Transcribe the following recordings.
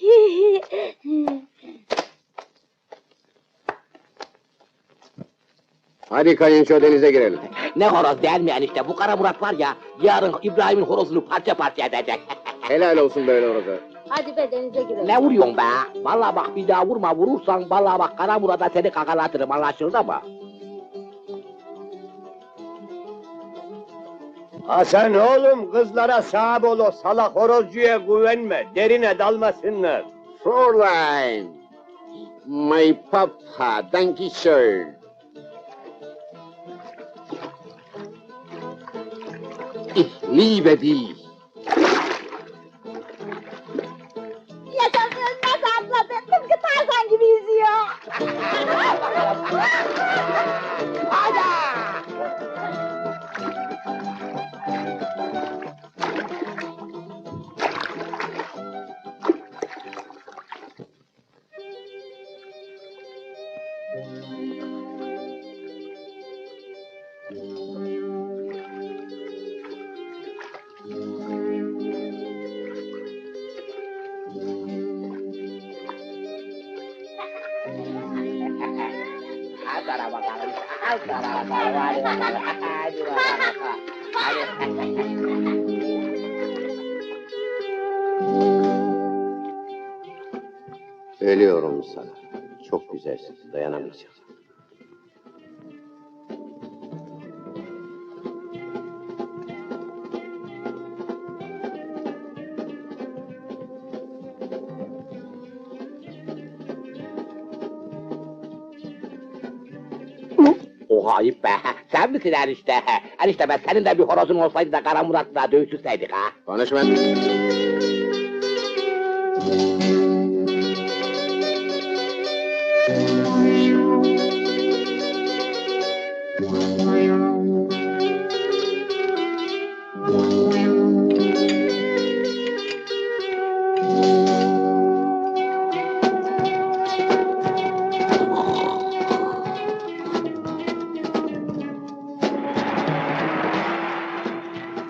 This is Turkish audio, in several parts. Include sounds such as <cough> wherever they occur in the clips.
<laughs> Hadi kayınço denize girelim. Ne horoz değil mi enişte? Bu kara Murat var ya, yarın İbrahim'in horozunu parça parça edecek. <laughs> Helal olsun böyle horoza. Hadi be denize girelim. Ne vuruyorsun be? Vallahi bak bir daha vurma, vurursan vallahi bak kara Murat'a seni kakalatırım anlaşıldı mı? Hasan oğlum kızlara sahip ol o salak horozcuya güvenme. Derine dalmasınlar. Fräulein, my papa, danke schön. Ich liebe dich. Hadi bakalım, hadi bakalım. Hadi. Ölüyorum sana. Çok güzelsin, dayanamayacağım. Oha be, sen misin enişte? Enişte ben senin de bir horozun olsaydı da kara Murat'la dövüşseydik ha. Konuşma.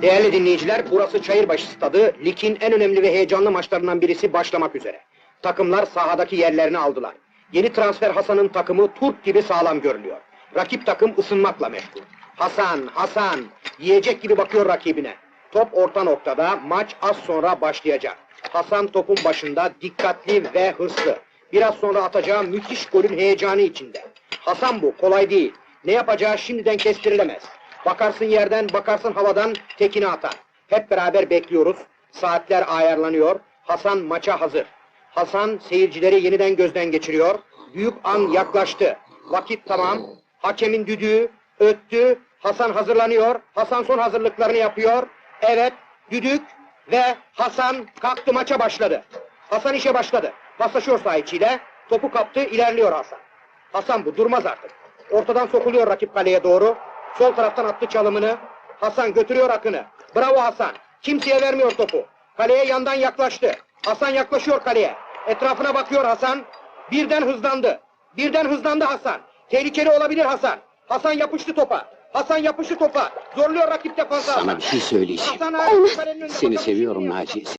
Değerli dinleyiciler, burası Çayırbaşı Stadı. Ligin en önemli ve heyecanlı maçlarından birisi başlamak üzere. Takımlar sahadaki yerlerini aldılar. Yeni transfer Hasan'ın takımı Turp gibi sağlam görülüyor. Rakip takım ısınmakla meşgul. Hasan, Hasan, yiyecek gibi bakıyor rakibine. Top orta noktada, maç az sonra başlayacak. Hasan topun başında, dikkatli ve hırslı. Biraz sonra atacağı müthiş golün heyecanı içinde. Hasan bu, kolay değil. Ne yapacağı şimdiden kestirilemez. Bakarsın yerden, bakarsın havadan tekini atar. Hep beraber bekliyoruz. Saatler ayarlanıyor. Hasan maça hazır. Hasan seyircileri yeniden gözden geçiriyor. Büyük an yaklaştı. Vakit tamam. Hakemin düdüğü öttü. Hasan hazırlanıyor. Hasan son hazırlıklarını yapıyor. Evet, düdük ve Hasan kalktı maça başladı. Hasan işe başladı. Paslaşıyor saha içiyle. Topu kaptı, ilerliyor Hasan. Hasan bu, durmaz artık. Ortadan sokuluyor rakip kaleye doğru. Sol taraftan attı çalımını. Hasan götürüyor Akın'ı. Bravo Hasan. Kimseye vermiyor topu. Kaleye yandan yaklaştı. Hasan yaklaşıyor kaleye. Etrafına bakıyor Hasan. Birden hızlandı. Birden hızlandı Hasan. Tehlikeli olabilir Hasan. Hasan yapıştı topa. Hasan yapıştı topa. Zorluyor rakip defansı. Sana bir şey söyleyeceğim. Hasan abi, kalenin önünde Seni bakalım seviyorum Naci.